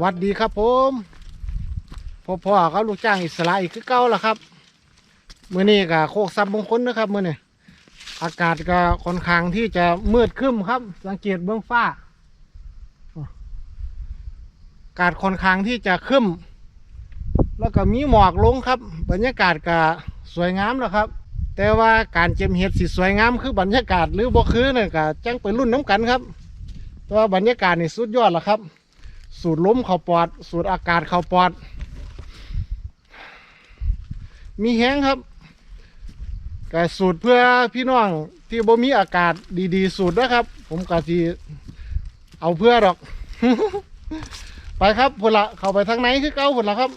วัสดีครับผมพ่อพ่อครับลูกจ้างอิสระอีกคือเก่าล้วครับเมื้อนี้ก็โคกซับมงคลนะครับเมื้อนี้อากาศก็ค่อนข้างที่จะมืดครึ้มครับ สังเกตเบื้องฟ้าอากาศค่อนข้างที่จะครึ้มแล้วก็มีหมอกลงครับ บรรยากาศก็สวยงามแล้วครับ แต่ว่าการเจ็มเห็ดสิสวยงามคือบรรยากาศหรือบ่คือเนี่ยก็จังไปรุ่นน้ำกันครับแต่ว่าบรรยากาศนี่สุดยอดแล้วครับ สูดลมเข้าปอด สูดอากาศเข้าปอด มีแห้งครับก็สูตรเพื่อพี่น้องที่บ่มีอากาศดีๆ สูตรนะครับ ผมก็สิเอาเพื่อดอก ไปครับพุ่นละเข้าไปทางไหนคือเก้าพุ่นละครับ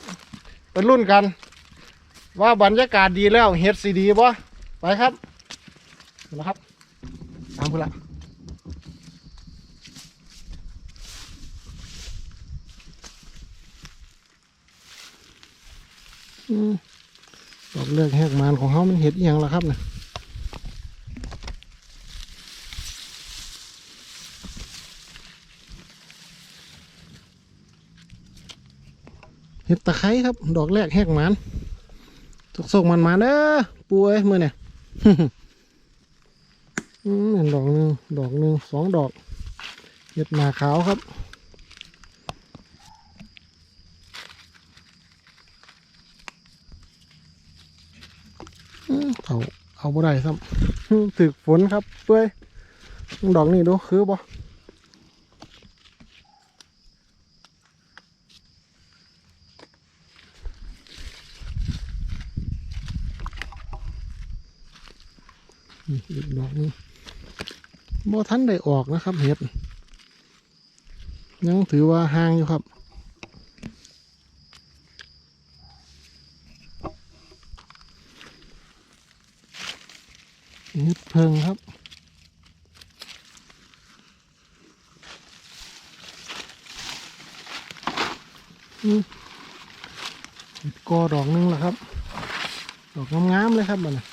เป็นรุ่นกัน ว่าบรรยากาศดีแล้วเฮ็ดสีดีบ่ไปครับนะครับตามพุ่นละ ดอกเลือกแหกมานของเขามันเห็ดอย่างละครับเนี่ยเห็ดตะไคร้ครับ ดอกแรกแหกมานตกส่งมันมาเด้อปูเอ้ยมือเนี่ยอืมเห็นดอกหนึ่งดอกหนึ่งสองดอก เห็ดหนาขาวครับ อืมเอาเอา บ่ได้ซ้ำถึกฝนครับเปื่อยดอกนี่ดูคือบ่อืมอีกดอกนึงบ่ทันได้ออกนะครับเห็ดยังถือว่าห่างอยู่ครับ เพิงครับอืมกอดอกหนึงแล้วครับ ดอกงามๆเลยครับมันนะ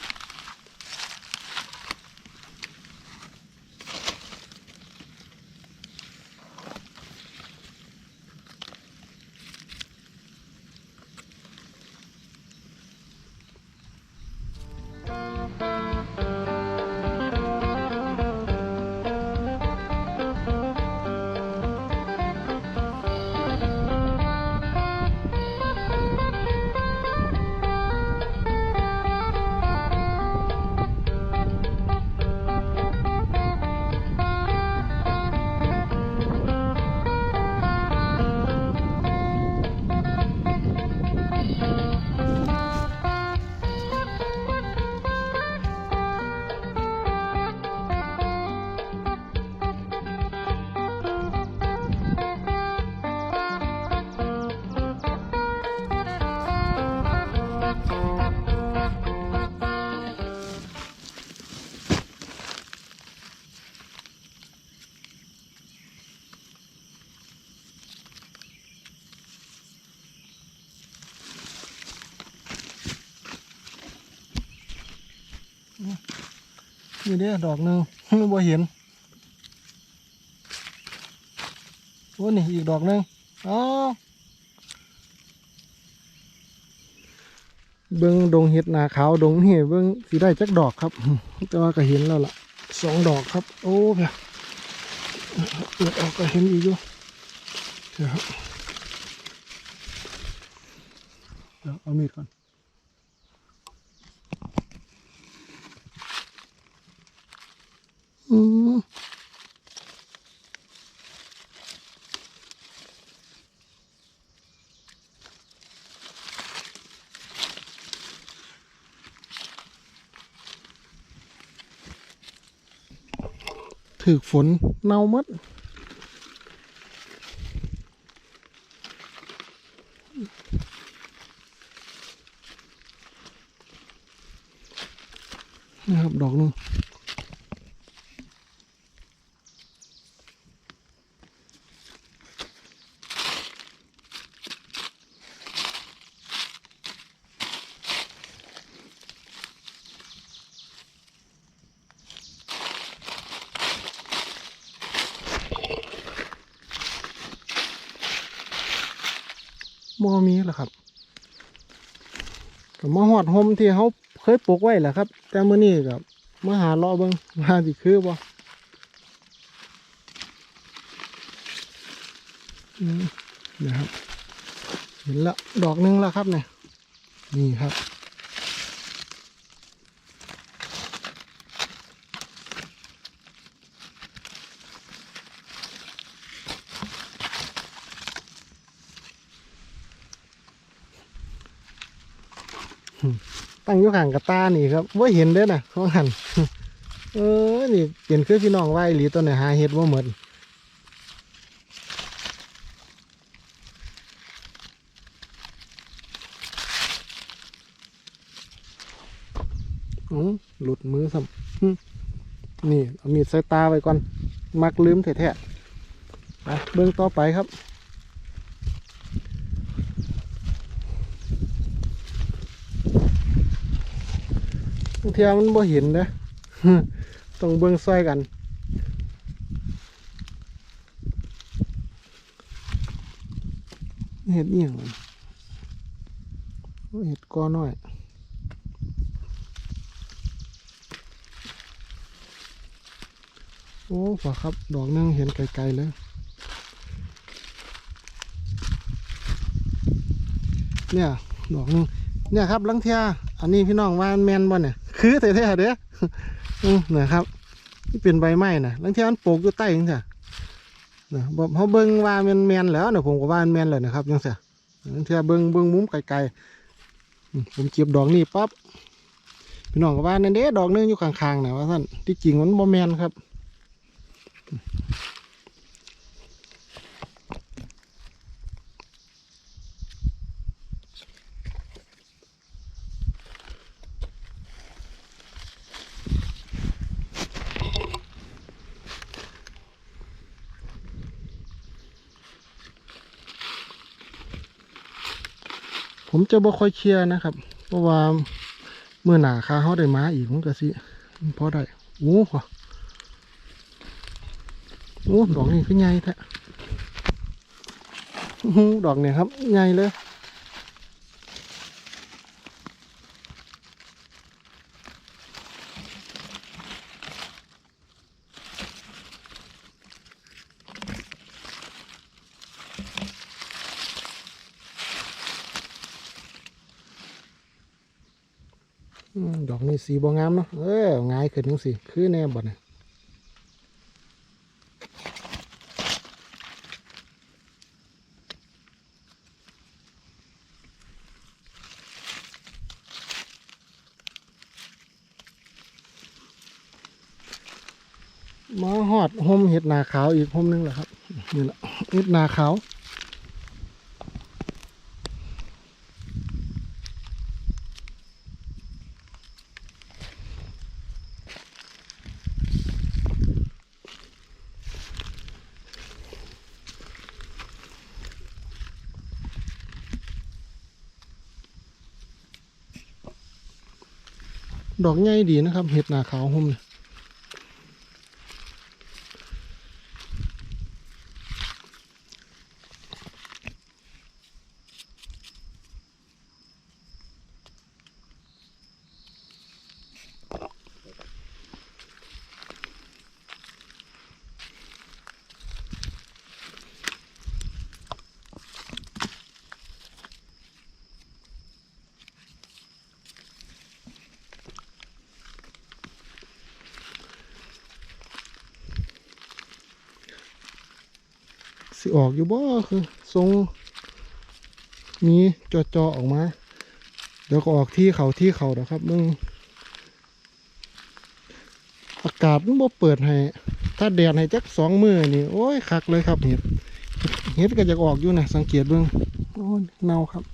นี่เด้อดอกหนึ่งบ่เห็นโอ้นี่อีกดอกหนึ่งอ๋อเบิ้งดงเห็ดหนาขาวดงนี่เบิ้งสีได้จักดอกครับ แต่ว่าก็เห็นแล้วล่ะสองดอกครับ โอ้เพียเปิดออกก็เห็นอีกอยู่เดี๋ยวเดี๋ยวเอามีดก่อน อืม ถือฝนเน่ามัดนะครับ ดอกนึง อ มอมีแหละครับ ก็มาหอดหมที่เขาเคยปลูกไว้แหละครับ แต่เมื่อนี้กับมาหาเลาะเบิงมาสิคือบ่นะครับ เห็นละดอกหนึงแล้วครับเนี่ยนี่ครับ ตั้งอยู่ข้างกระตานี่ครับว่าเห็นเด้อนะเขาหันเออนี่เปลี่ยนคือพี่น้องไว่าอีหลีตัวไหนหาเห็ดว่าเหมือนหลุดมือซ้ำหึนี่ เอามีดใส่ตาไว้ก่อน มักลืมแท้ๆไปเบิ่งต่อไปครับ บาง เทีมันบ่เห็นนะต้องเบิ่งซอยกัน เห็ดเอี่ยงวะโอ้เห็ดก้อน้อยโอ้ฝาครับ ดอกหนึงเห็นไกลๆเลยเนี่ยดอกหนึงเนี่ยครับลังเทียอันนี้พี่น้องว่านแมนบ่เนี่ย คือแท้ๆเด้อนะครับนี่เป็นใบไม้นะลังเทียมันปลูกอยู่ใต้จังซี่นะบ่เขาเบิ่งว่ามันแมนแล้วนี่ยผมก็ว่ามันแมนแล้วนะครับจังซี่ลังเทียเบิ่งเบิ่งมุมไกลๆผมเก็บดอกนี้ปั๊บพี่น้องก็ว่านั่นเด้ดอกนึงอยู่ข้างๆนะว่าท่านที่จริงมันบ่แมนครับ ผมจะบ่ค่อยเชียร์นะครับ เพราะว่าเมื่อหนาคาเขาได้มาอีกมันก็สิพอได้โอ้โหโอ้ดอกนี้คือใหญ่แท้อื้อหือดอกเนี่ยครับใหญ่เลย ดอกนี้สีบ่งามเนาะเออง่ายขึ้นจังสิคือแน่บ่เนี่ยมาหอดห่มเห็ดนาขาวอีกห่มหนึงแหละครับนี่แหละเห็ดนาขาว ดอกใหญ่ดีนะครับ เห็ดหนาขาวห่มเนี่ย สิออกอยู่บ่คือทรงมีจอจอๆออกมา เดี๋ยวก็ออกที่เขาที่เขาเดี๋ยวครับมึงอากาศมันบ่เปิดให้ ถ้าแดดให้จักสองมือนี่ โอ้ยคักเลยครับเห็ดเห็ดก็จะออกอยู่นะสังเกตเบิ่งโอ้ยเน่าครับ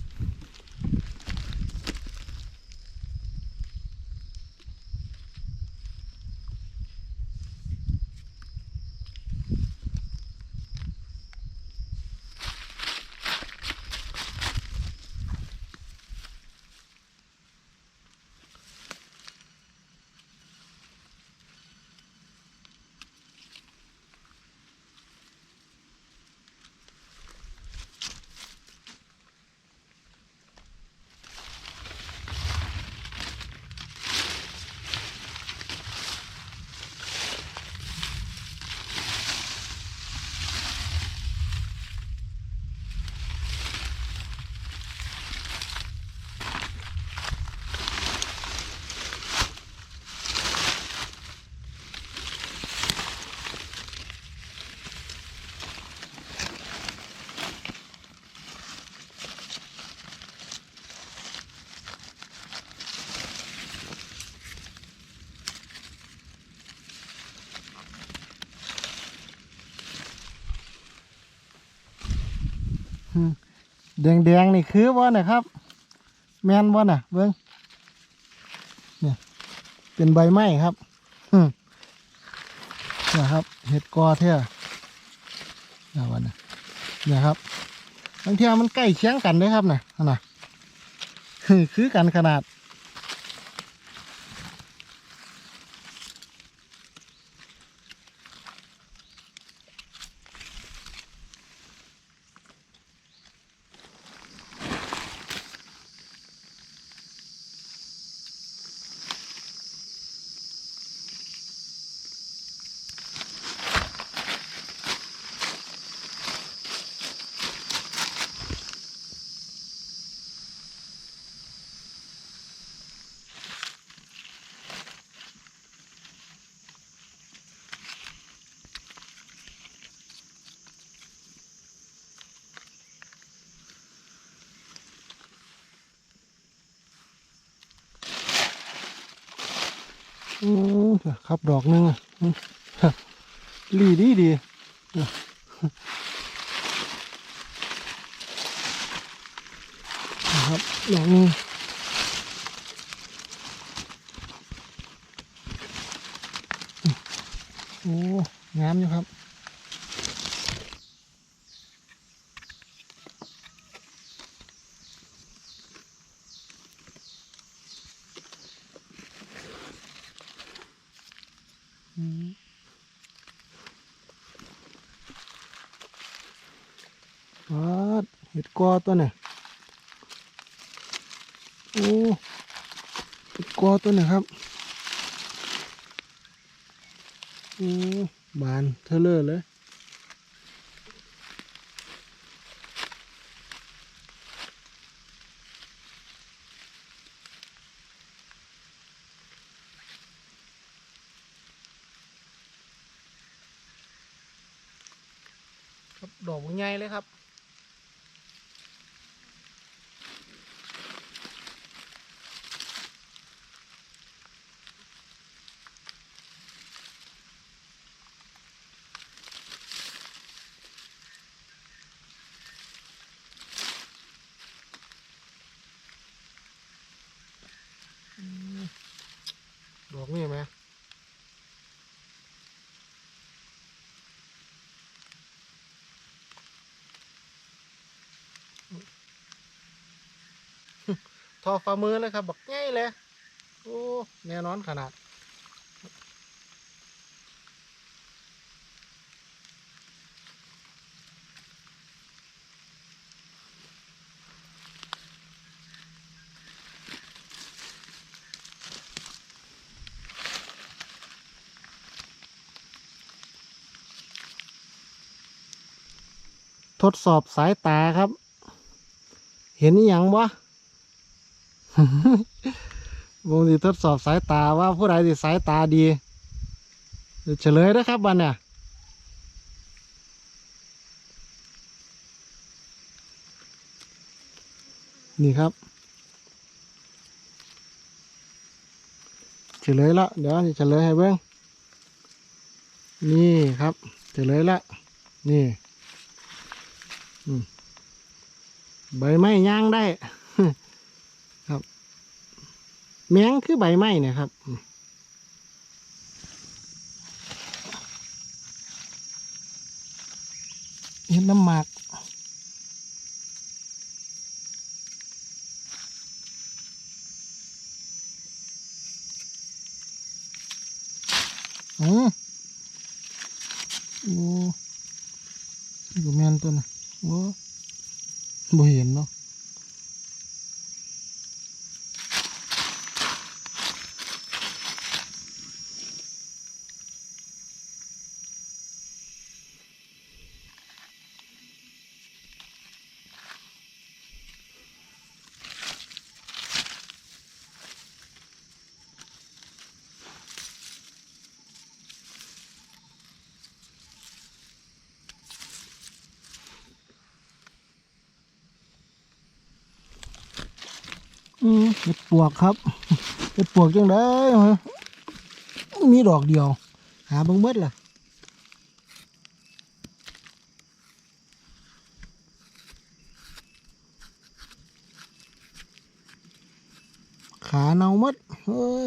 แดงแดงนี่คือว่าน่ะครับ แมนว่าน่ะเบิ้งเนี่ยเป็นใบไม้ครับอืมเนี่ยครับ เห็ดกอเท่าเนี่ยวันน่ะเนี่ยครับบางเทีมันใกล้เคียงกันเด้ครับน่ะนั่นน่ะคือกันขนาด ครับดอกหนึงอะอืมลีดีดีนะครับดอกหนึงโอ้งามอยู่ครับ วัดเห็ดกอตัวเนี่ยโอ้เห็ดกอตัวเนี่ยครับโอ้บานเทเลอร์เลย ครับดอกใหญ่เลยครับ อืมดอกนี่ไหม ทอฝ่ามือเลยครับ บักง่ายเลยโอ้แน่นอนขนาดทดสอบสายตาครับ เห็นอหยังวะ วงที่ทดสอบสายตาว่าผู้ใดที่สายตาดีเฉลยนะครับบันเนี่ยนี่ครับ เฉลยละเดี๋ยวจะเฉลยให้เบิ้งนี่ครับ เฉลยละนี่ใบไม้ย่างได้ แมงคือใบไม้นี่ยครับเห็นน้ำหมากอือโอ้นี่ก็แมนตัวนะโอ้บ่เห็นเนาะ เห็ดปวกครับเห็ดปวกจังได้มีดอกเดียว หาบังเบิดล่ะ ขาเนาหมดเฮ้ย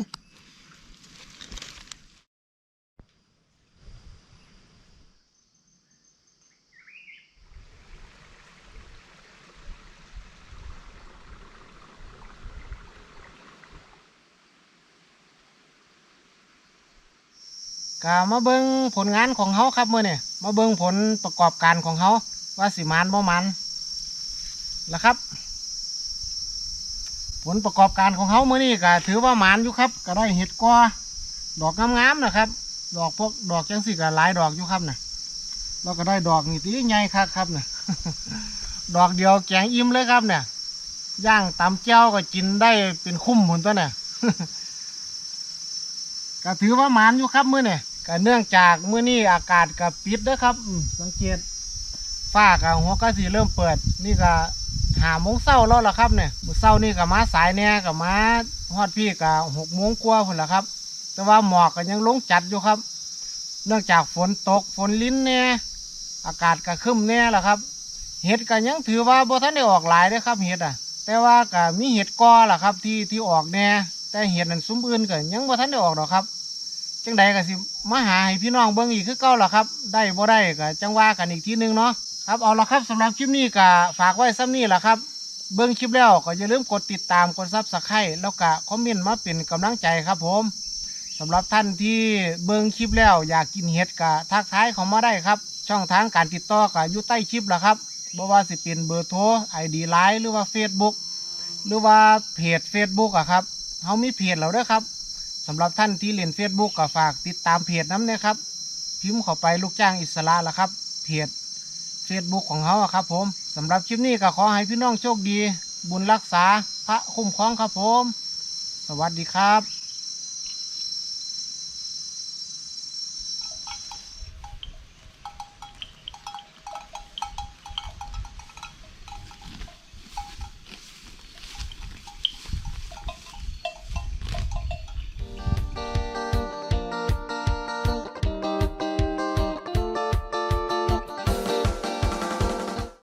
ก็มาเบิ่งผลงานของเขาครับเมื่อนี่มาเบิ่งผลประกอบการของเขาว่าสิมันบ่มันละครับ ผลประกอบการของเขาเมื่อนี้ก็ถือว่ามานอยู่ครับ ก็ได้เห็ดกอดอกงามๆนะครับ ดอกพวกดอกจังสิก็หลายดอกอยู่ครับนะเราก็ได้ดอกนี่ตีใหญ่ครับครับนะดอกเดียวแกงอิ่มเลยครับเนี่ยย่างตำเจ้าก็กินได้เป็นคุ้มหมุนตัวเนี่ยก็ถือว่ามานอยู่ครับมื้อเนี่ย ก็เนื่องจากเมื้อนี้อากาศก็ปิดนะครับอืมสังเกตฟ้ากับหัวก็สีเริ่มเปิด นี่ก็หาโมงเศร้าแล้วล่ะครับเนี่ยมื้อเศร้านี่ก็มาสายแน่ก็มาฮอดพี่ก็หกโมงกว่าพุ่นละครับ แต่ว่าหมอกก็ยังลงจัดอยู่ครับ เนื่องจากฝนตกฝนลิ้นแน่อากาศก็ครึ้มแน่ล่ะครับ เห็ดก็ยังถือว่าบ่ทันได้ออกหลายเด้อครับเห็ดอะ แต่ว่าก็มีเห็ดกอล่ะครับ ที่ที่ออกแน่แต่เห็ดนั้นซุ้มอื่นก็ยังบ่ทันได้ออกดอกครับ จังใดก็สิมาหาให้พี่น้องเบิ่งอีกคือเก่าล่ะครับ ได้บ่ได้ก็จังว่ากันอีกทีนึงเนาะครับเอาละครับสำหรับคลิปนี้ก็ฝากไว้ซ้ำนี้ล่ะครับ เบิ่งคลิปแล้วก็อย่าลืมกดติดตามกดซับสไครต์แล้วก็คอมเมนต์มาเป็นกำลังใจครับผมสำหรับท่านที่เบิ่งคลิปแล้วอยากกินเห็ดก็ทักทายเขามาได้ครับ ช่องทางการติดต่อก็อยู่ใต้คลิปล่ะครับบ่ว่าสิเป็นเบอร์โทร ID Line หรือว่า Facebook หรือว่าเพจ Facebook อะครับเฮามีเพจแล้วเด้อครับ สำหรับท่านที่เล่น Facebook ก็ฝากติดตามเพจน้ำนะครับ พิมพ์เข้าไปลูกจ้างอิสระละครับ เพจ Facebook ของเขาครับผมสำหรับคลิปนี้ก็ขอให้พี่น้องโชคดี บุญรักษาพระคุ้มครองครับผม สวัสดีครับ